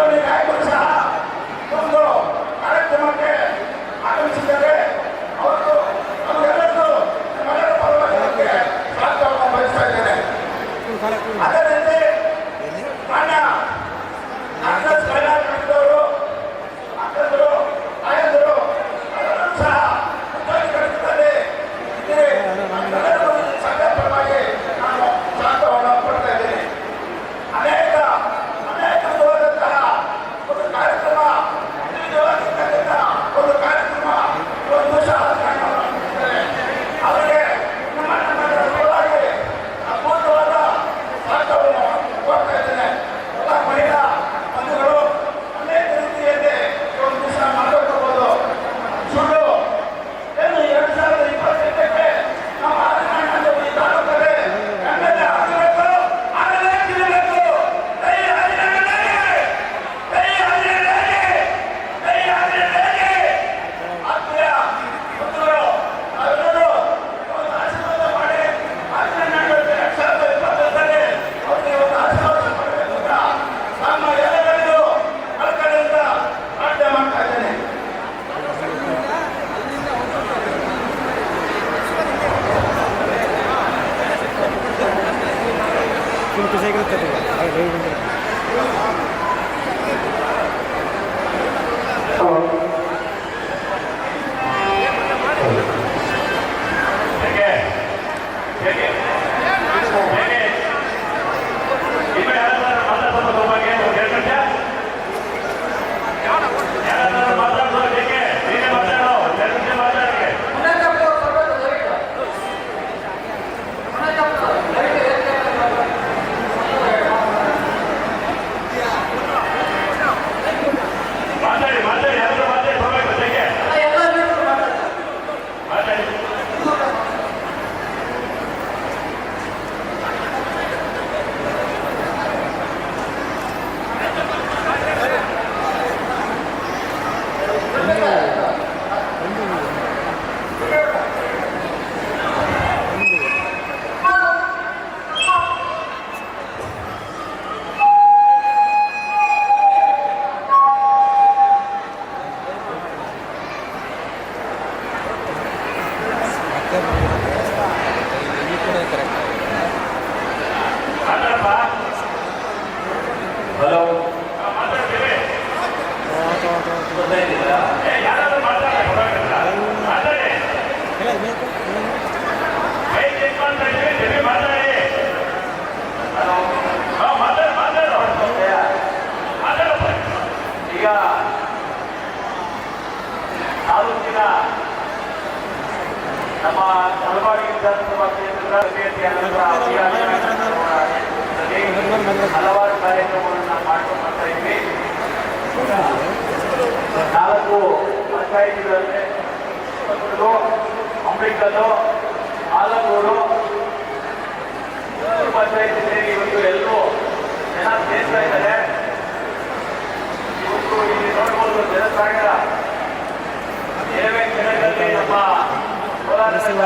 पर लगाए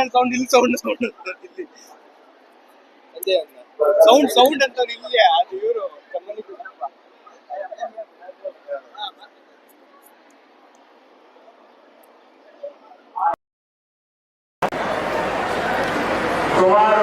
ಅಲ್ಲಿ ಸೌಂಡ್ ಇಲ್ಲಿ ಸೌಂಡ್ ಸೌಂಡ್ ಇಲ್ಲಿ. ಅದೇ ಸೌಂಡ್ ಸೌಂಡ್ ಅಂತ ಇಲ್ಲಿ, ಅದು ಇವರು ಕಮ್ಮನಿ ಸುಮಾರು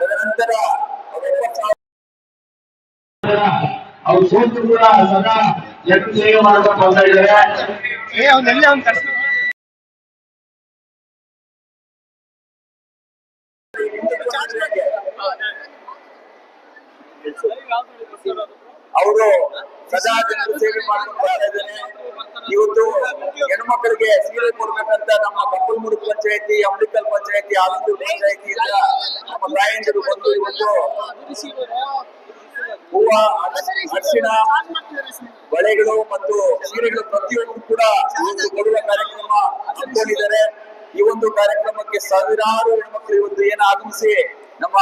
ತದನಂತರ ಅವ್ರು ಸೋತು ಕೂಡ ಸದಾ ಜನರ ಸೇವೆ ಮಾಡ್ಕೊಂಡು ಅಂತ ಇದ್ದಾರೆ ಏ ಅವ್ನು. ಅವರು ಸದಾ ಜನರು ಸೇವೆ ಮಾಡ್ಕೊಂಡು ಬರ್ತಾ ಇದ್ದಾರೆ ಇವತ್ತು ಹೆಣ್ಮಕ್ಳಿಗೆ ಸೀರೆ ಕೊಡ್ಬೇಕಂತ ನಮ್ಮ ಕಪ್ಪಲ್ಮೂರು ಪಂಚಾಯತಿ ಅಂಬಿಕಲ್ ಪಂಚಾಯತಿ ಆಲಂದೂರು ಪಂಚಾಯತಿ ನಮ್ಮ ತಾಯಂದಿರು ಬಂದು ಇವತ್ತು ಹೂವ, ಅರಿಶಿಣ, ಬಳೆಗಳು ಮತ್ತು ಸೀರೆಗಳು ಪ್ರತಿಯೊಂದು ಕೂಡ ಕೊಡುವ ಕಾರ್ಯಕ್ರಮ ಹಮ್ಮಿಕೊಂಡಿದ್ದಾರೆ. ಈ ಒಂದು ಕಾರ್ಯಕ್ರಮಕ್ಕೆ ಸಾವಿರಾರು ಹೆಣ್ಮಕ್ಳು ಇವತ್ತು ಏನು ಆಗಮಿಸಿ ನಮ್ಮ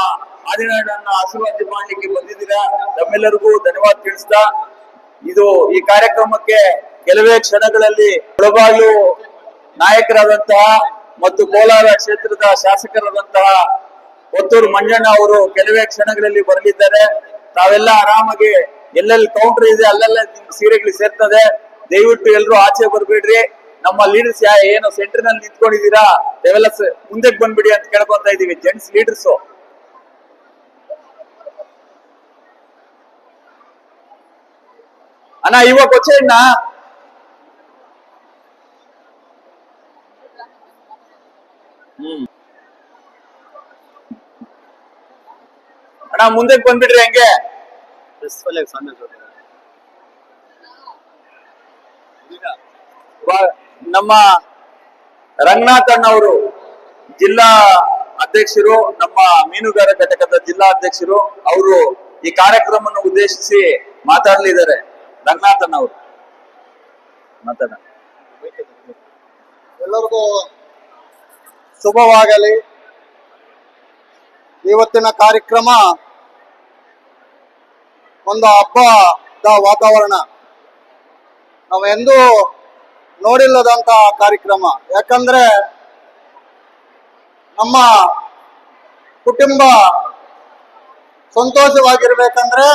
ಆದಿನಾಡನ್ನ ಆಶೀರ್ವಾದ ಮಾಡಲಿಕ್ಕೆ ಬಂದಿದ್ದೀರಾ. ತಮ್ಮೆಲ್ಲರಿಗೂ ಧನ್ಯವಾದ ತಿಳಿಸ್ತಾ ಇದು ಈ ಕಾರ್ಯಕ್ರಮಕ್ಕೆ ಕೆಲವೇ ಕ್ಷಣಗಳಲ್ಲಿ ಬೆಳಗಾವಿ ನಾಯಕರಾದಂತಹ ಮತ್ತು ಕೋಲಾರ ಕ್ಷೇತ್ರದ ಶಾಸಕರಾದಂತಹ ಕೊತ್ತೂರು ಮಂಜಣ್ಣ ಅವರು ಕೆಲವೇ ಕ್ಷಣಗಳಲ್ಲಿ ಬರಲಿದ್ದಾರೆ. ತಾವೆಲ್ಲ ಆರಾಮಾಗಿ ಎಲ್ಲೆಲ್ಲಿ ಕೌಂಟರ್ ಇದೆ, ಅಲ್ಲೆಲ್ಲ ಸೀರೆಗಳು ಸೇರ್ತದೆ. ದಯವಿಟ್ಟು ಎಲ್ಲರೂ ಆಚೆ ಬರ್ಬೇಡ್ರಿ. ನಮ್ಮ ಲೀಡರ್ಸ್ ಯಾ ಏನು ಸೆಂಟರ್ನಲ್ಲಿ ನಿಂತ್ಕೊಂಡಿದ್ದೀರಾ? ನೀವೆಲ್ಲ ಮುಂದಕ್ಕೆ ಬಂದ್ಬಿಡಿ ಅಂತ ಕೇಳ್ಕೊಂತ ಇದೀವಿ ಜೆಂಟ್ಸ್ ಲೀಡರ್ಸ್ ಅಣ್ಣ, ಇವಾಗ ಕೊಚ್ಚೆ ಅಣ್ಣ ಮುಂದಕ್ಕೆ ಬಂದ್ಬಿಡ್ರಿ ಹಂಗೆ. ನಮ್ಮ ರಂಗನಾಥ್ ಅಣ್ಣ ಅವರು ಜಿಲ್ಲಾ ಅಧ್ಯಕ್ಷರು ನಮ್ಮ ಮೀನುಗಾರ ಘಟಕದ ಜಿಲ್ಲಾ ಅಧ್ಯಕ್ಷರು ಅವರು ಈ ಕಾರ್ಯಕ್ರಮವನ್ನು ಉದ್ದೇಶಿಸಿ ಮಾತಾಡಲಿದ್ದಾರೆ. ರಂಗನಾಥ್ ಅಣ್ಣ ಅವರು ಮಾತಾಡ ಎಲ್ಲರಿಗೂ ಶುಭವಾಗಲಿ. ಇವತ್ತಿನ ಕಾರ್ಯಕ್ರಮ ಒಂದು ಹಬ್ಬದ ವಾತಾವರಣ. ನಾವು ಎಂದೂ ನೋಡಿಲ್ಲದಂತ ಕಾರ್ಯಕ್ರಮ. ಯಾಕಂದ್ರೆ ನಮ್ಮ ಕುಟುಂಬ ಸಂತೋಷವಾಗಿರ್ಬೇಕಂದ್ರೆ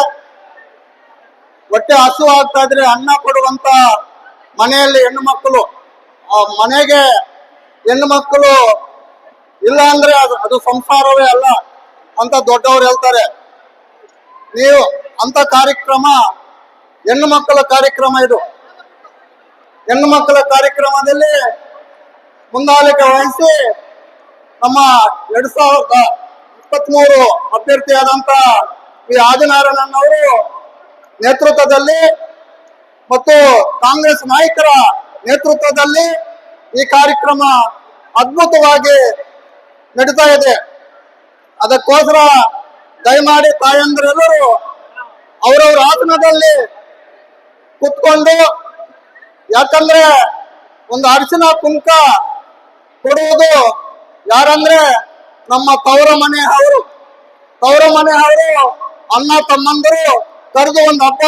ಹೊಟ್ಟೆ ಹಸು ಆಗ್ತಾ ಇದ್ರೆ ಅನ್ನ ಕೊಡುವಂತ ಮನೆಯಲ್ಲಿ ಹೆಣ್ಣು ಮಕ್ಕಳು, ಆ ಮನೆಗೆ ಹೆಣ್ಣು ಮಕ್ಕಳು ಇಲ್ಲ ಅಂದ್ರೆ ಅದು ಅದು ಸಂಸಾರವೇ ಅಲ್ಲ ಅಂತ ದೊಡ್ಡವರು ಹೇಳ್ತಾರೆ. ನೀವು ಅಂತ ಕಾರ್ಯಕ್ರಮ, ಹೆಣ್ಣು ಮಕ್ಕಳ ಕಾರ್ಯಕ್ರಮ ಇದು. ಹೆಣ್ಣು ಮಕ್ಕಳ ಕಾರ್ಯಕ್ರಮದಲ್ಲಿ ಮುಂದಾಳಿಕೆ ವಹಿಸಿ ನಮ್ಮ ಎರಡ್ ಸಾವಿರದ ಇಪ್ಪತ್ಮೂರು ಅಭ್ಯರ್ಥಿಯಾದಂತ ಈ ಆದಿನಾರಾಯಣನವರು ನೇತೃತ್ವದಲ್ಲಿ ಮತ್ತು ಕಾಂಗ್ರೆಸ್ ನಾಯಕರ ನೇತೃತ್ವದಲ್ಲಿ ಈ ಕಾರ್ಯಕ್ರಮ ಅದ್ಭುತವಾಗಿ ನಡೀತಾ ಇದೆ. ಅದಕ್ಕೋಸ್ಕರ ದಯಮಾಡಿ ತಾಯಂದ್ರೆಲ್ಲರೂ ಅವರವರ ಆಸನದಲ್ಲಿ ಕುತ್ಕೊಂಡು, ಯಾಕಂದ್ರೆ ಒಂದು ಅರಿಶಿನ ಕುಂಕ ಕೊಡುವುದು ಯಾರಂದ್ರೆ ನಮ್ಮ ತವರ ಮನೆ ಅವರು ತವರ ಮನೆ ಅವರು ಅಣ್ಣ ತಮ್ಮಂದರು ಕರೆದು ಒಂದು ಹಬ್ಬ,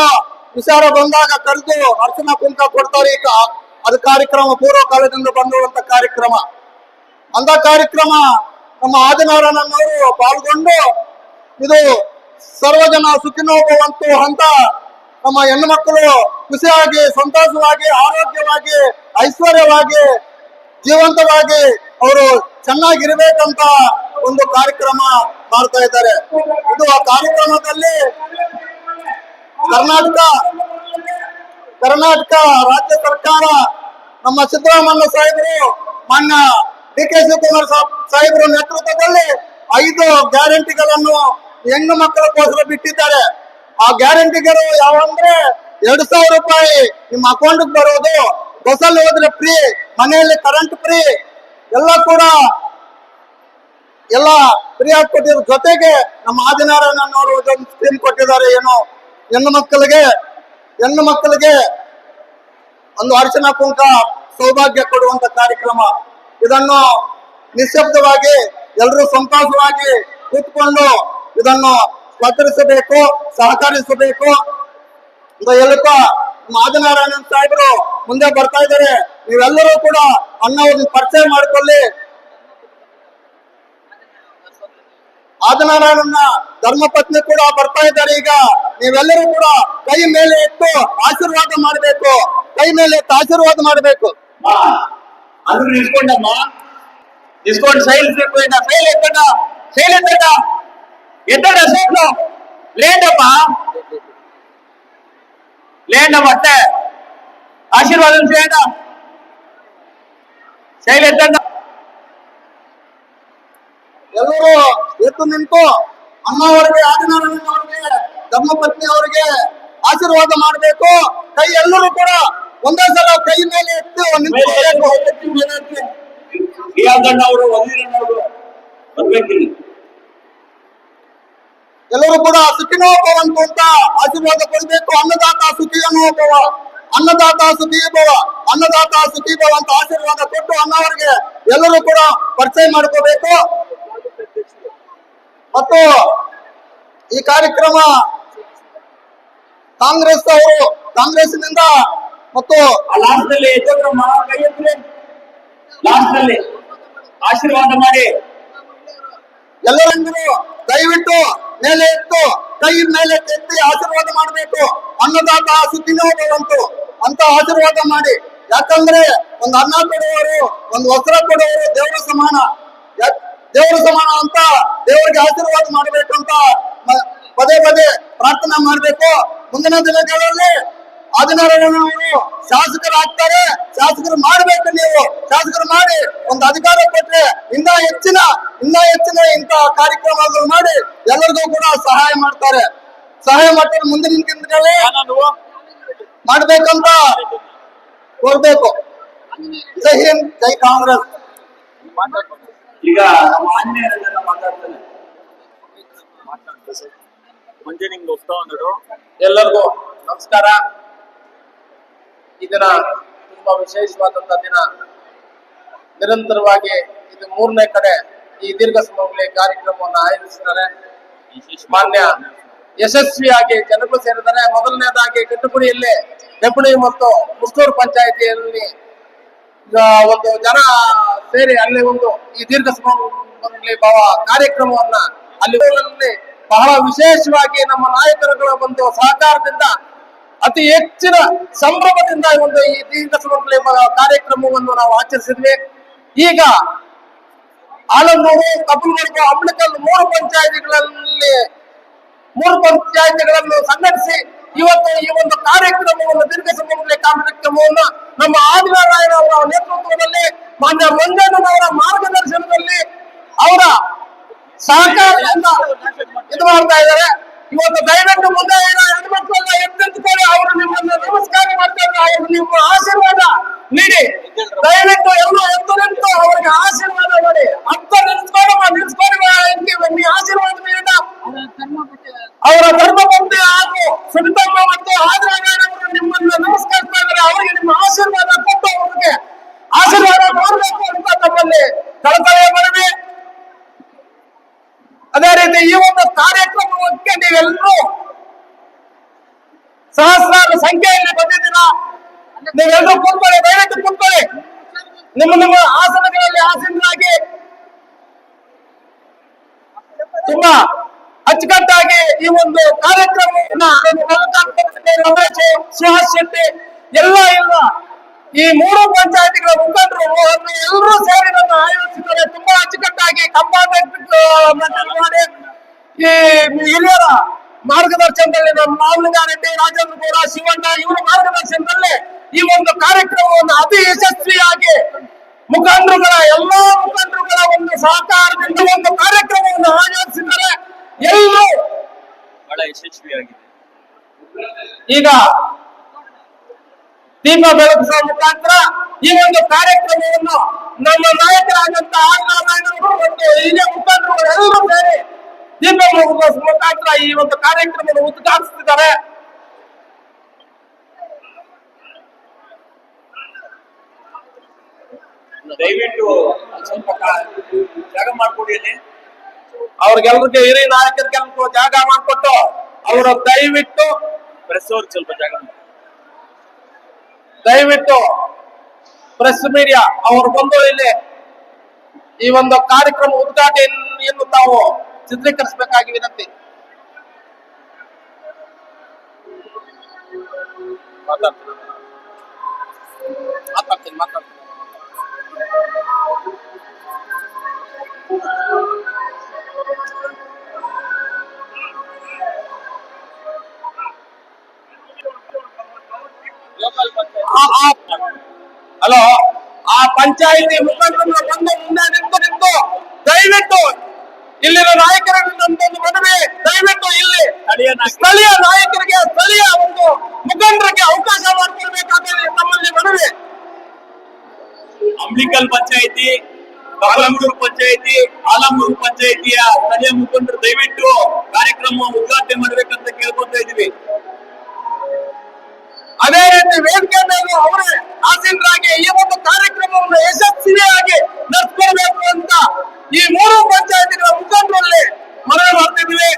ವಿಚಾರ ಬಂದಾಗ ಕರೆದು ಅರ್ಚನಾ ಕುಂಕ ಕೊಡ್ತಾರೆ. ಈಗ ಅದು ಕಾರ್ಯಕ್ರಮ ಪೂರ್ವ ಕಾಲದಿಂದ ಬಂದಿರುವಂತ ಕಾರ್ಯಕ್ರಮ. ಅಂತ ಕಾರ್ಯಕ್ರಮ ನಮ್ಮ ಆದಿನಾರಾಯಣನವರು ಪಾಲ್ಗೊಂಡು ಇದು ಸರ್ವಜನ ಸುಖಿನೋಭವಂತು ಅಂತ ನಮ್ಮ ಹೆಣ್ಣು ಮಕ್ಕಳು ಖುಷಿಯಾಗಿ, ಸಂತೋಷವಾಗಿ, ಆರೋಗ್ಯವಾಗಿ, ಐಶ್ವರ್ಯವಾಗಿ, ಜೀವಂತವಾಗಿ ಅವರು ಚೆನ್ನಾಗಿರ್ಬೇಕಂತ ಒಂದು ಕಾರ್ಯಕ್ರಮ ಮಾಡ್ತಾ ಇದ್ದಾರೆ. ಇದು ಆ ಕಾರ್ಯಕ್ರಮದಲ್ಲಿ ಕರ್ನಾಟಕ ಕರ್ನಾಟಕ ರಾಜ್ಯ ಸರ್ಕಾರ ನಮ್ಮ ಸಿದ್ದರಾಮಯ್ಯ ಸಾಹೇಬರು ಮಾನ್ಯ ಡಿ ಕೆ ಶಿವಕುಮಾರ್ ಸಾಹೇಬರ ನೇತೃತ್ವದಲ್ಲಿ ಐದು ಗ್ಯಾರಂಟಿಗಳನ್ನು ಹೆಣ್ಣು ಮಕ್ಕಳಕ್ಕೋಸ್ಕರ ಬಿಟ್ಟಿದ್ದಾರೆ. ಆ ಗ್ಯಾರಂಟಿಗಳು ಯಾವಂದ್ರೆ ಎರಡ್ ಸಾವಿರ ರೂಪಾಯಿ ನಿಮ್ಮ ಅಕೌಂಟ್ ಬರೋದು. ಬಸ್ಸಲ್ಲಿ ಹೋದ್ರೆ ಫ್ರೀ ಮನೆಯಲ್ಲಿ ಕರೆಂಟ್ ಫ್ರೀ ಎಲ್ಲ ಕೂಡ ಎಲ್ಲ ಫ್ರೀ ಆಗಿ ಕೊಟ್ಟಿರೋ ಜೊತೆಗೆ ನಮ್ಮ ಆದಿನಾರಾಯಣನವರು ಒಂದು ಸ್ಕೀಮ್ ಕೊಟ್ಟಿದ್ದಾರೆ. ಏನು? ಹೆಣ್ಣು ಮಕ್ಕಳಿಗೆ ಹೆಣ್ಣು ಮಕ್ಕಳಿಗೆ ಒಂದು ಅರ್ಚನಾ ಕುಂಕ ಸೌಭಾಗ್ಯ ಕೊಡುವಂತ ಕಾರ್ಯಕ್ರಮ. ಇದನ್ನು ನಿಶ್ಶಬ್ದವಾಗಿ ಎಲ್ಲರೂ ಸಂತೋಷವಾಗಿ ಕೂತ್ಕೊಂಡು ಇದನ್ನು ಸ್ವಾಗತಿಸಬೇಕು, ಸಹಕರಿಸಬೇಕು. ಅಂತ ಹೇಳುತ್ತಾ ಮಾದನಾರಾಯಣ ಸಾಹೇಬರು ಮುಂದೆ ಬರ್ತಾ ಇದ್ದಾರೆ. ನೀವೆಲ್ಲರೂ ಕೂಡ ಅನ್ನವನ್ನು ಪರಿಚಯ ಮಾಡಿಕೊಳ್ಳಿ. ಆದಿನಾರಾಯಣನ ಧರ್ಮಪತ್ನಿ ಕೂಡ ಬರ್ತಾ ಇದ್ದಾರೆ. ಈಗ ನೀವೆಲ್ಲರೂ ಕೂಡ ಕೈ ಮೇಲೆ ಇಟ್ಟು ಆಶೀರ್ವಾದ ಮಾಡಬೇಕು. ಕೈ ಮೇಲೆ ಆಶೀರ್ವಾದ ಮಾಡಬೇಕು. అందరూ తీసుకోండమ్మా తీసుకోండి సైల్ ఎత్తండి సైల్ ఎత్తండి సైల్ ఎత్తండి ఎత్తండి సైట్లో లేండమ్మా లేండమ్మా అట్టే ఆశీర్వాదం చేయండి సైల్ ఎత్తండి ಎಲ್ಲರೂ ಎದ್ದು ನಿಂತು ಅಮ್ಮವರಿಗೆ ಆದಿನಾರಾಯಣ ಅವರಿಗೆ ಧರ್ಮಪತ್ನಿ ಅವರಿಗೆ ಆಶೀರ್ವಾದ ಮಾಡಬೇಕು ಕೈ ಎಲ್ಲರೂ ಕೂಡ ಒಂದೇ ಸಲ ಕೈ ಮೇಲೆ ಇಟ್ಟು ಅವರು ಎಲ್ಲರೂ ಕೂಡ ಸುಖಿನೋಭವ ಅಂತ ಆಶೀರ್ವಾದ ಕೊಡಬೇಕು. ಅನ್ನದಾತ ಸುಖಿಯನೋಭವ ಅನ್ನದಾತ ಸುಖಿ ಭವ. ಅನ್ನದಾತ ಸುಖಿ ಭವ ಅಂತ ಆಶೀರ್ವಾದ ಕೊಟ್ಟು ಅನ್ನವರಿಗೆ ಎಲ್ಲರೂ ಕೂಡ ಪರಿಚಯ ಮಾಡ್ಕೋಬೇಕು. ಮತ್ತು ಈ ಕಾರ್ಯಕ್ರಮ ಕಾಂಗ್ರೆಸ್ ಅವರು ಕಾಂಗ್ರೆಸ್ನಿಂದ ಮತ್ತು ಆ ಲಾಸ್ಟ್ನಲ್ಲಿ ಕೈ ಎತ್ತಲಿ ಲಾಸ್ಟ್ನಲ್ಲಿ ಆಶೀರ್ವಾದ ಮಾಡಿ. ಎಲ್ಲರಂದ್ರು ದಯವಿಟ್ಟು ಮೇಲೆ ಎತ್ತು, ಕೈ ಮೇಲೆ ಎತ್ತಿ ಆಶೀರ್ವಾದ ಮಾಡಬೇಕು. ಅನ್ನದಾತ ಭವಂತು ಅಂತ ಆಶೀರ್ವಾದ ಮಾಡಿ. ಯಾಕಂದ್ರೆ ಒಂದು ಅನ್ನ ಕೊಡುವವರು, ಒಂದು ವಸ್ತ್ರ ಕೊಡುವವರು ದೇವರ ಸಮಾನ. ದೇವರ ಸಮಾನ ಅಂತ ದೇವರಿಗೆ ಆಶೀರ್ವಾದ ಮಾಡಬೇಕು ಅಂತ ಪದೇ ಪದೇ ಪ್ರಾರ್ಥನೆ ಮಾಡಬೇಕು. ಮುಂದಿನ ದಿನಗಳಲ್ಲಿ ಆದಿನಾರಾಯಣವರು ಶಾಸಕರಾಗ್ತಾರೆ. ಶಾಸಕರು ಮಾಡಬೇಕು ನೀವು. ಶಾಸಕರು ಮಾಡಿ. ಒಂದು ಅಧಿಕಾರ ಕೊಟ್ರೆ ಇನ್ನ ಹೆಚ್ಚಿನ ಇನ್ನ ಹೆಚ್ಚಿನ ಇಂತ ಕಾರ್ಯಕ್ರಮಗಳು ಮಾಡಿ ಎಲ್ಲರಿಗೂ ಕೂಡ ಸಹಾಯ ಮಾಡ್ತಾರೆ. ಸಹಾಯ ಮಾಡ್ತಾರೆ ಮುಂದಿನ ದಿನಗಳಲ್ಲಿ. ಮಾಡ್ಬೇಕಂತ ಕೊಡ್ಬೇಕು ಜೈ ಹಿಂದ್, ಜೈ ಕಾಂಗ್ರೆಸ್. ಈಗ ನಮ್ಮ ಆಂಜನೇಯರೆಲ್ಲ ಮಾತಾಡ್ತಾರೆ. ಮುಂಜೆ ನಿಂಗೆ ಹೋಗ್ತಾ ಬಂದರು ಎಲ್ಲರಿಗೂ ನಮಸ್ಕಾರ. ಈ ದಿನ ತುಂಬಾ ವಿಶೇಷವಾದಂತ ದಿನ. ನಿರಂತರವಾಗಿ ಇದು ಮೂರನೇ ಕಡೆ ಈ ದೀರ್ಘ ಸಮಯ ಕಾರ್ಯಕ್ರಮವನ್ನು ಆಯೋಜಿಸಿದ್ದಾರೆ. ಮಾನ್ಯ ಯಶಸ್ವಿಯಾಗಿ ಜನಗಳು ಸೇರಿದ್ದಾರೆ. ಮೊದಲನೇದಾಗಿ ಕಟ್ಟುಪುಡಿಯಲ್ಲಿ ಹೆಬ್ಬುಡಿ ಮತ್ತು ಮುಸ್ತೂರು ಪಂಚಾಯಿತಿಯಲ್ಲಿ ಒಂದು ಜನ ಸೇರಿ ಅಲ್ಲಿ ಒಂದು ಈ ದೀರ್ಘ ಸಮಯ ಭಾವ ಕಾರ್ಯಕ್ರಮವನ್ನ ಅಲ್ಲಿ ಬಹಳ ವಿಶೇಷವಾಗಿ ನಮ್ಮ ನಾಯಕರುಗಳ ಒಂದು ಸಹಕಾರದಿಂದ ಅತಿ ಹೆಚ್ಚಿನ ಸಂಭ್ರಮದಿಂದ ಒಂದು ಈ ದೀರ್ಘ ಸುಮಂಗಲಿ ಕಾರ್ಯಕ್ರಮವನ್ನು ನಾವು ಆಚರಿಸಿದ್ವಿ. ಈಗ ಆಲಂದೂರು ಕಬ್ಬಲ್ಗಡ್ಡು ಅಂಬ್ಲಿಕಲ್ ಮೂರು ಪಂಚಾಯತಿಗಳಲ್ಲಿ ಮೂರು ಪಂಚಾಯತಿಗಳನ್ನು ಸಂಘಟಿಸಿ ಇವತ್ತು ಈ ಒಂದು ಕಾರ್ಯಕ್ರಮವನ್ನು ದೀರ್ಘ ಸಂಬಂಧಿ ಕಾರ್ಯಕ್ರಮವನ್ನು ನಮ್ಮ ಆದಿನಾರಾಯಣ ಅವರ ನೇತೃತ್ವದಲ್ಲಿ ಮಾನ್ಯ ಮಂಜಣ್ಣನವರ ಮಾರ್ಗದರ್ಶನದಲ್ಲಿ ಅವರ ಸಹಕಾರದಿಂದ ಇದು ಮಾಡ್ತಾ ಇದ್ದಾರೆ. ಇವತ್ತು ದಯವಿಟ್ಟು ಮುಂದೆ ಹೆಣ್ಮಕ್ಳನ್ನ ಎತ್ತಿದ್ಕೊಂಡು ಅವರು ನಿಮ್ಮನ್ನ ನಮಸ್ಕಾರ ಮಾಡ್ತಾರೆ. ಅವ್ರು ನಿಮ್ಮ ಆಶೀರ್ವಾದ ನೀಡಿ. ದಯವಿಟ್ಟು ಎಲ್ಲ ಎತ್ತು ನಿಂತು ಅವ್ರಿಗೆ ಆಶೀರ್ವಾದ ಮಾಡಿ. ಅತ್ತ ನಿಲ್ಸ್ಕೊಂಡು ನಿಲ್ಸ್ಕೊಂಡು ನೀ ಆಶೀರ್ವಾದ ನೀಡ ಅವರ ಧರ್ಮ ಬಂಧು ಹಾಗೂ ಸುನಿತಮ್ಮ ಮತ್ತು ಆದ್ರಾಗಾರವರು ನಿಮ್ಮನ್ನ ನಮಸ್ಕರಿಸ್ತಾ ಇದ್ದಾರೆ ಅವರಿಗೆ ನಿಮ್ಮ ಆಶೀರ್ವಾದ ಕೊಟ್ಟು ಅವರಿಗೆ ಆಶೀರ್ವಾದ ಮಾಡಬೇಕು ಅಂತ ತಮ್ಮಲ್ಲಿ ಕಳಕಳಿಯ ಕಾರ್ಯಕ್ರಮಕ್ಕೆ ನೀವೆಲ್ಲರೂ ಸಹಸ್ರಾರು ಸಂಖ್ಯೆಯಲ್ಲಿ ಬಂದಿದ್ದೀರ? ನೀವೆಲ್ಲರೂ ಕೂತ್ಕೊಳ್ಳಿ, ದಯವಿಟ್ಟು ಕೂತ್ಕೊಳ್ಳಿ. ನಿಮ್ಮ ನಿಮ್ಮ ಆಸನಗಳಲ್ಲಿ ಆಸೀನರಾಗಿ. ತುಂಬಾ ಅಚ್ಚುಕಟ್ಟಾಗಿ ಈ ಒಂದು ಕಾರ್ಯಕ್ರಮವನ್ನ ಸುಹಾಸ್ ಶೆಟ್ಟಿ, ಎಲ್ಲ ಎಲ್ಲ ಈ ಮೂರು ಪಂಚಾಯತಿಗಳ ಮುಖಂಡರು ಎಲ್ಲರೂ ಸೇರಿ ನನ್ನ ಆಯೋಜಿಸಿದ್ದಾರೆ. ತುಂಬಾ ಅಚ್ಚುಕಟ್ಟಾಗಿ ಕಂಪಾರ್ಟ್ಮೆಂಟ್ ಮಾಡಿ. ಈ ಹಿರಿಯರ ಮಾರ್ಗದರ್ಶನದಲ್ಲಿ ನಮ್ಮ ಮಾಮಲಿಂಗಾರೆಡ್ಡಿ ರಾಜೇಂದ್ರ ಗೌಡ ಶಿವಣ್ಣ ಇವರ ಮಾರ್ಗದರ್ಶನದಲ್ಲಿ ಈ ಒಂದು ಕಾರ್ಯಕ್ರಮವನ್ನು ಅತಿ ಯಶಸ್ವಿಯಾಗಿ ಮುಖಂಡರುಗಳ ಎಲ್ಲಾ ಮುಖಂಡರುಗಳ ಒಂದು ಸಹಕಾರದಿಂದ ಒಂದು ಕಾರ್ಯಕ್ರಮವನ್ನು ಆಯೋಜಿಸಿದರೆ ಎಲ್ಲರೂ ಬಹಳ ಯಶಸ್ವಿಯಾಗಿದೆ. ಈಗ ದೀಪ ಬೆಳಗಿಸುವ ಮುಖಾಂತರ ಈ ಒಂದು ಕಾರ್ಯಕ್ರಮವನ್ನು ನಮ್ಮ ನಾಯಕರಾದಂತಹ ಮತ್ತು ಹಿರಿಯ ಮುಖಂಡರುಗಳು ಎಲ್ಲರೂ ಸೇರಿ ದೀಪ ಬೆಳಗಿಸುವ ಮುಖಾಂತರ ಈ ಒಂದು ಕಾರ್ಯಕ್ರಮವನ್ನು ಉದ್ಘಾಟಿಸುತ್ತಿದ್ದಾರೆ ದಯವಿಟ್ಟು ಸ್ವಲ್ಪ ಜಾಗ ಮಾಡ್ಕೊಡಿ ಅವ್ರಿಗೆಲ್ರಿಗೆ ಹಿರಿಯ ನಾಯಕರಿಗೆಲ್ರಿಗೂ ಜಾಗ ಮಾಡಿಕೊಟ್ಟು ಅವರು ದಯವಿಟ್ಟು ಪ್ರೆಸ್ ಅವ್ರಿಗೆ ಸ್ವಲ್ಪ ಜಾಗ. ದಯವಿಟ್ಟು ಪ್ರೆಸ್ ಮೀಡಿಯಾ ಅವರು ಬಂದು ಇಲ್ಲಿ ಈ ಒಂದು ಕಾರ್ಯಕ್ರಮ ಉದ್ಘಾಟನೆಯನ್ನು ತಾವು ಚಿತ್ರೀಕರಿಸಬೇಕಾಗಿ ವಿನಂತಿ ಮಾತಾಡ್ತೀನಿ ಮಾತಾಡ್ತೀನಿ ಮಾತಾಡ್ತೀನಿ. ಹಲೋ ಆ ಪಂಚಾಯಿತಿ ಮುಖಂಡರನ್ನ ಬಂದು. ಮುಂದೆ ನಿಂತು ನಿಂತು ದಯವಿಟ್ಟು ಇಲ್ಲಿನ ನಾಯಕರಿಗೆ ನಮ್ದೊಂದು ಮನವಿ? ದಯವಿಟ್ಟು ಇಲ್ಲಿ ಸ್ಥಳೀಯ ನಾಯಕರಿಗೆ ಸ್ಥಳೀಯ ಒಂದು ಮುಖಂಡರಿಗೆ ಅವಕಾಶ ಮಾಡಿಕೊಡ್ಬೇಕಾದ್ರೆ ನಮ್ಮಲ್ಲಿ ಮನವಿ? ಅಂಬಿಕಲ್ ಪಂಚಾಯಿತಿ ಆಲಂಗೂರ್ ಪಂಚಾಯಿತಿ ಆಲಮೂರು ಪಂಚಾಯಿತಿಯ ಸ್ಥಳೀಯ ಮುಖಂಡರು ದಯವಿಟ್ಟು ಕಾರ್ಯಕ್ರಮ ಉದ್ಘಾಟನೆ ಮಾಡ್ಬೇಕಂತ ಕೇಳ್ಕೊತಾ ಇದೀವಿ ಅದೇ ರೀತಿ ವೇದಿಕೆ ಮೇಲೆ ಅವರೇ ಆಸೀನರಾಗಿ ಈ ಒಂದು ಕಾರ್ಯಕ್ರಮವನ್ನು ಯಶಸ್ವಿಯಾಗಿ ನಡೆಸ್ಕೊಳ್ಬೇಕು ಅಂತ ಈ ಮೂರು ಪಂಚಾಯತಿಗಳ ಮುಖಂಡರಲ್ಲಿ ಮನವಿ ಮಾಡ್ತಿದ್ದೀವಿ.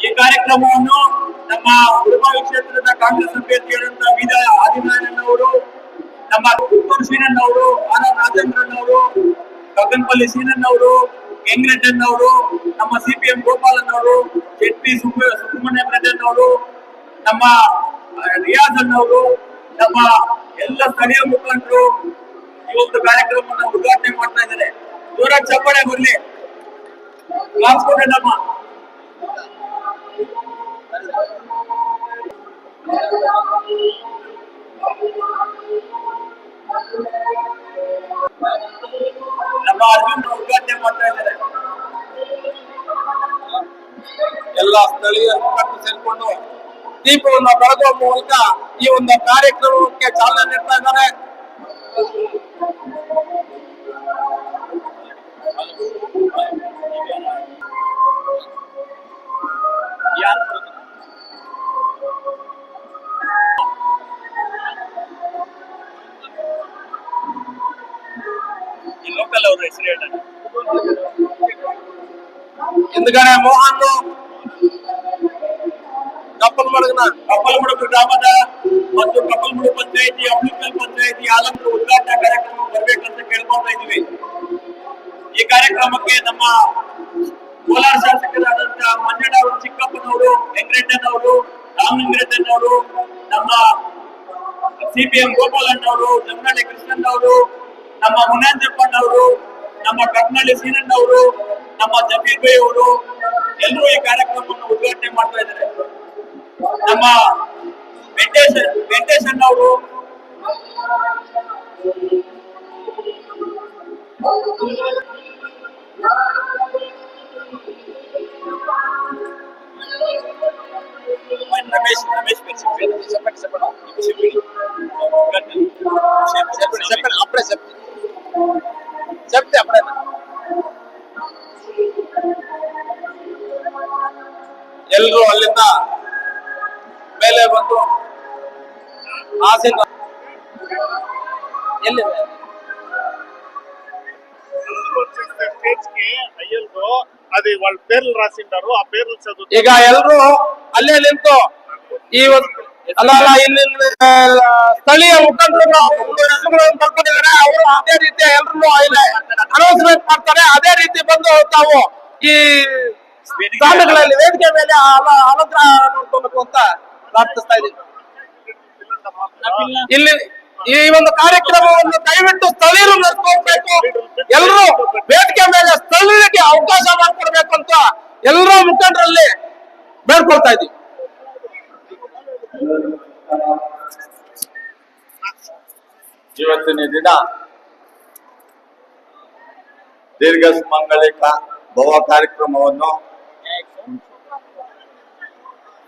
ಈ ಕಾರ್ಯಕ್ರಮವನ್ನು ನಮ್ಮ ಉಡುಪಿ ಕ್ಷೇತ್ರದ ಕಾಂಗ್ರೆಸ್ ಅಭ್ಯರ್ಥಿಯಾದಂತ ವಿಜಯ ಆದಿನಾರಾಯಣ ಅವರು ನಮ್ಮ ಕುಪ್ಪರ್ ಸೀನಣ್ಣ ಅವರು ಆನಂದ್ ರಾಜೇಂದ್ರನ್ ಅವರು ಗಗನ್ಪಲ್ಲಿ ಸೀನಣ್ಣ ಅವರು ಹೆಂಗ್ರೆಡ್ಡನ್ ಅವರು ನಮ್ಮ ಸಿಪಿಎಂ ಗೋಪಾಲನ್ ಅವರು ಶೆಟ್ಟಿ ಸುಬ್ರಹ್ಮಣ್ಯಂ ಪ್ರಜನ್ ಅವರು ನಮ್ಮ ರಿಯಾಜ್ ಅವರು ನಮ್ಮ ಎಲ್ಲ ಸ್ಥಳೀಯ ಮುಖಂಡರು ಒಂದು ಕಾರ್ಯಕ್ರಮವನ್ನು ಉದ್ಘಾಟನೆ ಮಾಡ್ತಾ ಇದ್ದಾರೆ. ದೂರ ಚಪ್ಪಣೆ ಬರಲಿ. ನಮ್ಮ. ನಮ್ಮ ಅರ್ಜುನ್ ಉದ್ಘಾಟನೆ ಮಾಡ್ತಾ ಇದ್ದಾರೆ. ಎಲ್ಲ ಸ್ಥಳೀಯ ಮುಖಂಡರು ಸೇರಿಕೊಂಡು ದೀಪವನ್ನು ಬೆಳಗುವ ಮೂಲಕ ಈ ಒಂದು ಕಾರ್ಯಕ್ರಮಕ್ಕೆ ಚಾಲನೆ ನೀಡ್ತಾ ಇದ್ದಾರೆ. ಈ ಲೋಕಲ್ ಅವ್ರ ಹೆಸರು ಹೇಳ. ಹಿಂದ್ಗಡೆ ಮೋಹನ್. ಕಪ್ಪಲ್ ಮಡಗನ ಕಪ್ಪಲಮುಡುಗು ಗ್ರಾಮದ ಮತ್ತು ಕಪ್ಪಲಮುಡು ಪಂಚಾಯಿತಿ ಅಂಬಿಕಲ್ ಪಂಚಾಯಿತಿ ಆಲಂಕರ ಕಾರ್ಯಕ್ರಮಕ್ಕೆ ನಮ್ಮ ಕೋಲಾರ ಶಾಸಕರಾದಂತಹ ಮಂಜಣ್ಣ ಚಿಕ್ಕಪ್ಪನವರು ಅವರು ರಾಮಲಿಂಗರೆಡ್ಡನ್ ಅವರು ನಮ್ಮ ಸಿಪಿಎಂ ಗೋಪಾಲಣ್ಣವರು ಜಮನಹಳ್ಳಿ ಕೃಷ್ಣನ್ ಅವರು ನಮ್ಮ ಮುನಾಂಜಪ್ಪಣ್ಣ ಅವರು ನಮ್ಮ ಕಟ್ನಳ್ಳಿ ಸೀನಣ್ಣ ಅವರು ನಮ್ಮ ಜಮೀರ್ ಬೈ ಅವರು ಎಲ್ಲರೂ ಈ ಕಾರ್ಯಕ್ರಮವನ್ನು ಉದ್ಘಾಟನೆ ಮಾಡ್ತಾ ಇದ್ದಾರೆ. ನಮ್ಮ ವೆಂಕಟೇಶ್ ವೆಂಕಟೇಶನ್ ಅವರು ರಮೇಶ್ ಸೆಪರೇಟ್ ಸೆಪರೇಟ್ అప్పుడే చెప్తే చెప్తే అప్పుడే ಎಲ್ರು ಅಲ್ಲಿಂದ ಮೇಲೆ ಬಂದು ಆಸೀನ ಎಲ್ಲಿ స్టేజ్ కి అయ్యలు అది వాళ్ళ పేర్లు రాసింటారు ఆ పేర్లు చదువు ಈಗ ಎಲ್ರು ಅಲ್ಲೇ ನಿಂತು ಈ ಒಂದು ಅಲ್ಲ ಅಲ್ಲ, ಇಲ್ಲಿ ಸ್ಥಳೀಯ ಮುಖಂಡರು ಅವರು ಅದೇ ರೀತಿ ಎಲ್ರು ಅನೌನ್ಸ್ಮೆಂಟ್ ಮಾಡ್ತಾರೆ. ಅದೇ ರೀತಿ ಬಂದು ತಾವು ಈ ಸ್ಥಾನಗಳಲ್ಲಿ ವೇದಿಕೆ ಮೇಲೆ ಅನಂತರ ನೋಡ್ಕೋಬೇಕು ಅಂತ ಪ್ರಾರ್ಥಿಸ್ತಾ ಇದ್ದೀವಿ ಇಲ್ಲಿ ಈ ಒಂದು ಕಾರ್ಯಕ್ರಮವನ್ನು ದಯವಿಟ್ಟು ಸ್ಥಳೀಯರು ನಡೆಸ್ಕೊಳ್ಬೇಕು ಎಲ್ಲರೂ ವೇದಿಕೆ ಮೇಲೆ ಸ್ಥಳೀಯರಿಗೆ ಅವಕಾಶ ಮಾಡಿಕೊಡ್ಬೇಕು ಅಂತ ಎಲ್ಲರೂ ಮುಖಂಡರಲ್ಲಿ ಬೇಡ್ಕೊಳ್ತಾ ಇದ್ದೀವಿ. ಇವತ್ತಿನ ದಿನ ದೀರ್ಘ ಸುಮಂಗಳಿಕ ಭವ ಕಾರ್ಯಕ್ರಮವನ್ನು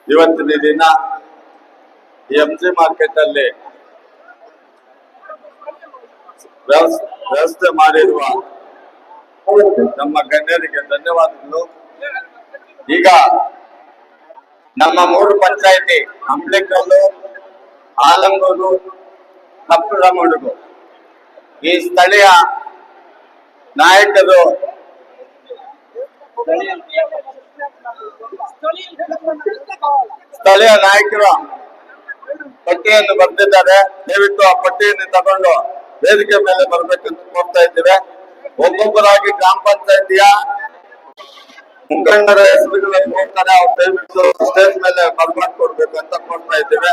ಇವತ್ತಿನ ದಿನ ಎಂ ಜಿ ಮಾರ್ಕೆಟ್ ಅಲ್ಲಿ ವ್ಯವಸ್- ವ್ಯವಸ್ಥೆ ಮಾಡಿರುವ ನಮ್ಮ ಗಣ್ಯರಿಗೆ ಧನ್ಯವಾದಗಳು. ಈಗ ನಮ್ಮ ಮೂರು ಪಂಚಾಯಿತಿ ಅಂಬ್ಲಿಕಲ್ಲು ಆಲಂಗೂರು ಕಪ್ಪಳಮಡುಗು ಈ ಸ್ಥಳೀಯ ನಾಯಕರು ಸ್ಥಳೀಯ ನಾಯಕರ ಪಟ್ಟಿಯನ್ನು ಬರೆದಿದ್ದಾರೆ. ದಯವಿಟ್ಟು ಆ ಪಟ್ಟಿಯನ್ನು ತಗೊಂಡು ವೇದಿಕೆ ಮೇಲೆ ಬರಬೇಕೆಂದು ಕೋರ್ತಾ ಇದ್ದೇವೆ. ಒಬ್ಬೊಬ್ಬರಾಗಿ ಗ್ರಾಮ ಪಂಚಾಯತಿಯ ಮುಖಂಡರ ಹೆಸರುಗಳನ್ನು ಹೋಗ್ತಾರೆ ಅವ್ರು ದಯವಿಟ್ಟು ಸ್ಟೇಜ್ ಮೇಲೆ ಬರ್ಮಾಡ್ ಕೊಡ್ಬೇಕು ಅಂತ ಕೊಡ್ತಾ ಇದ್ದೇವೆ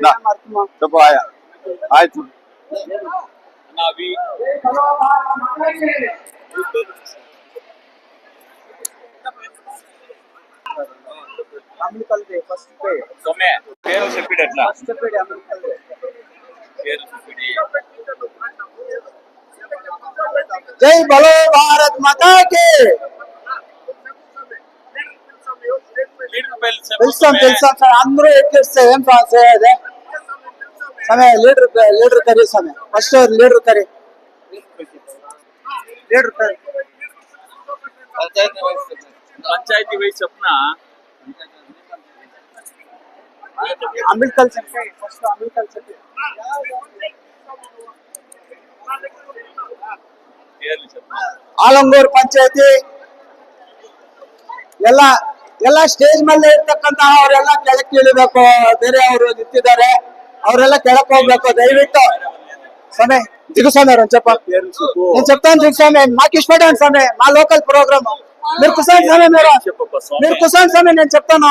ನಾ- ಸ್ವಲ್ಪ ಆಯ- ಆಯ್ತು సొమ్మె పేరు చెప్పిడు ఎట్లా పేరు చెప్పిడి జై బలో భారత్ మాతా కి లీడర్ పేరు చెప్పు తెలుసాం తెలుసాం సార్ అందరూ ఎక్కిస్తే ఏం సమస్య అదే సమయ లీడర్ లీడర్ కర్రీ సమయ first leader curry leader curry panchayat vice చెప్న Ambedkar చెప్పి ఫస్ట్ అంబేద్కర్ చెప్పి పేర్లు చెప్పు ಆಲಂಗೂರು ಪಂಚಾಯತಿ ಎಲ್ಲ ಎಲ್ಲ ಸ್ಟೇಜ್ ಮೇಲೆ ಇರ್ತಕ್ಕಂತಹ ಅವರೆಲ್ಲ ಕೆಳಕ್ಕೆ ಇಳಿಬೇಕು ಬೇರೆ ಅವರು ನಿಂತಿದ್ದಾರೆ. ಅವರೆಲ್ಲ ಕೆಳಕ್ ಹೋಗ್ಬೇಕು. ದಯವಿಟ್ಟು. ಸಮೆ ತಿಳ್ಸಾಮೆ ರಂಜಪ್ಪ ನೀನ್ ಚಪ್ತಾನ್ ತಿಳ್ಸಾಮೆ ಮಾ ಕಿಶ್ ಪಟೇನ್ ಸಮೆ ಮಾ ಲೋಕಲ್ ಪ್ರೋಗ್ರಾಮ್ ಮೀರ್ ಕುಸಾನ್ ಸಮೆ ಮೇರ ಮೀರ್. ಕುಸಾನ್ ಸಮೆ ನೀನ್ ಚಪ್ತಾನ?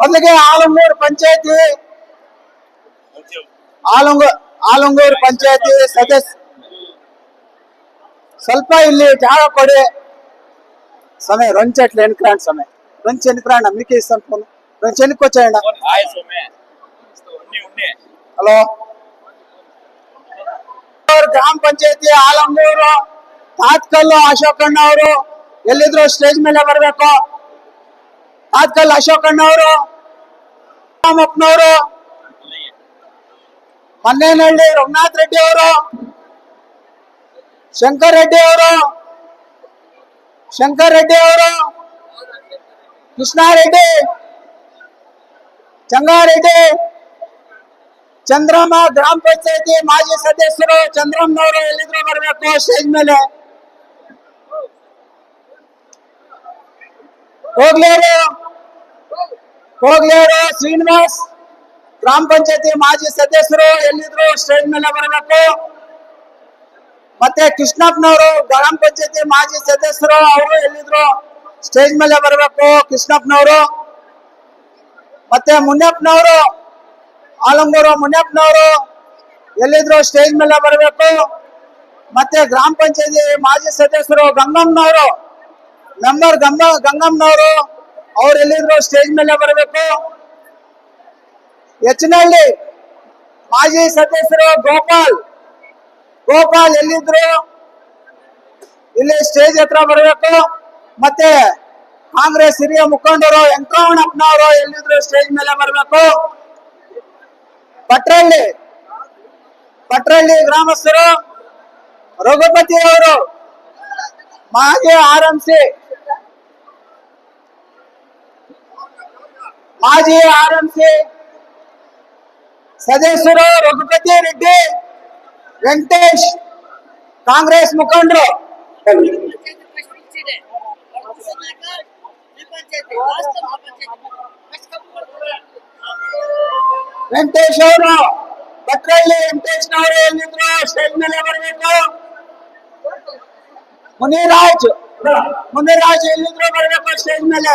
ಮೊದಲಿಗೆ ಆಲಮೂರು ಪಂಚಾಯತಿ ಆಲಂಗೂರ್ ಆಲಂಗೂರ್ ಪಂಚಾಯತಿ ಸದಸ್ಯ ಸ್ವಲ್ಪ ಇಲ್ಲಿ ಜಾಗ ಕೊಡಿ. ಸಮಯ ರೊಂಚಟ್ಲೆ ಎನ್ಕ್ರಾಂಡ್ ಸಮಯ ರೊಂಚ್ ಎನ್ಕ್ರಾಂಡ್ ಅಮ್ಮಿಕೆ ಸಂಪೂರ್ಣ ರೊಂಚ್ ಎನ್ಕೋಚಣ್ಣ ಹಲೋ. ಗ್ರಾಮ ಪಂಚಾಯತಿ ಆಲಂಗೂರು ತಾತ್ಕಲ್ಲು ಅಶೋಕಣ್ಣ ಅವರು. ಎಲ್ಲಿದ್ರು ಸ್ಟೇಜ್ ಮೇಲೆ ಬರಬೇಕು. ತಾತ್ಕಲ್ ಅಶೋಕಣ್ಣ ಅವರು. ರಾಮಪ್ಪನವರು. ಮನ್ನೇನಹಳ್ಳಿ ರಘುನಾಥ್ ರೆಡ್ಡಿ ಅವರು ಶಂಕರ್ ರೆಡ್ಡಿ ಅವರು ಶಂಕರ್ ರೆಡ್ಡಿ ಅವರು ಕೃಷ್ಣಾರೆಡ್ಡಿ ಚಂಗಾರೆಡ್ಡಿ ಚಂದ್ರಮ್ಮ ಗ್ರಾಮ ಪಂಚಾಯತಿ ಮಾಜಿ ಸದಸ್ಯರು ಚಂದ್ರಮ್ಮನವರು ಎಲ್ಲಿದ್ರು ಬರಬೇಕು ಸ್ಟೇಜ್ ಮೇಲೆ ಹೋಗ್ಲೇರು ಹೋಗ್ಲೇರು ಶ್ರೀನಿವಾಸ್ ಗ್ರಾಮ ಪಂಚಾಯತಿ ಮಾಜಿ ಸದಸ್ಯರು ಎಲ್ಲಿದ್ರು ಸ್ಟೇಜ್ ಮೇಲೆ ಬರಬೇಕು. ಮತ್ತೆ ಕೃಷ್ಣಪ್ಪನವರು ಗ್ರಾಮ ಪಂಚಾಯತಿ ಮಾಜಿ ಸದಸ್ಯರು ಅವರು ಎಲ್ಲಿದ್ರು ಸ್ಟೇಜ್ ಮೇಲೆ ಬರಬೇಕು ಕೃಷ್ಣಪ್ಪನವರು. ಮತ್ತೆ ಮುನಿಯಪ್ಪನವರು, ಆಲಂಗೂರು ಮುನಿಯಪ್ಪನವರು ಎಲ್ಲಿದ್ರು ಸ್ಟೇಜ್ ಮೇಲೆ ಬರಬೇಕು. ಮತ್ತೆ ಗ್ರಾಮ ಪಂಚಾಯತಿ ಮಾಜಿ ಸದಸ್ಯರು ಗಂಗಮ್ಮನವರು ಮೆಂಬರ್ ಗಂಗ ಗಂಗಮ್ಮನವರು, ಅವ್ರು ಎಲ್ಲಿದ್ರು ಸ್ಟೇಜ್ ಮೇಲೆ ಬರಬೇಕು. ಹೆಚ್ಚಿನಹಳ್ಳಿ ಮಾಜಿ ಸದಸ್ಯರು ಗೋಪಾಲ್. ಗೋಪಾಲ್ ಎಲ್ಲಿದ್ರು? ಇಲ್ಲಿ ಸ್ಟೇಜ್ ಹತ್ರ ಬರಬೇಕು. ಮತ್ತೆ ಕಾಂಗ್ರೆಸ್ ಹಿರಿಯ ಮುಖಂಡರು ವೆಂಕಣ್ಣಪ್ಪನವರು ಎಲ್ಲಿದ್ರು ಸ್ಟೇಜ್ ಮೇಲೆ ಬರಬೇಕು. ಪಟ್ರಹಳ್ಳಿ ಪಟ್ರಹಳ್ಳಿ ಗ್ರಾಮಸ್ಥರು, ರಘುಪತಿ ಅವರು, ಮಾಜಿ ಆರ್ ಎಂ ಸಿ. ಮಾಜಿ ಆರ್ ಎಂ ಸಿ ಸದಸ್ಯರು ರಘುಪತಿ ರೆಡ್ಡಿ, ವೆಂಕಟೇಶ್, ಕಾಂಗ್ರೆಸ್ ಮುಖಂಡರು. ವೆಂಕಟೇಶ್ ಅವರು ಭಟ್ರಳ್ಳಿ ವೆಂಕಟೇಶ್ನವರು ಎಲ್ಲಿದ್ರು? ಸ್ಟೇಜ್ ಮೇಲೆ ಬರಬೇಕು. ಮುನಿರಾಜ್ ಮುನಿರಾಜ್ ಎಲ್ಲಿದ್ರು? ಬರಬೇಕು ಸ್ಟೇಜ್ ಮೇಲೆ.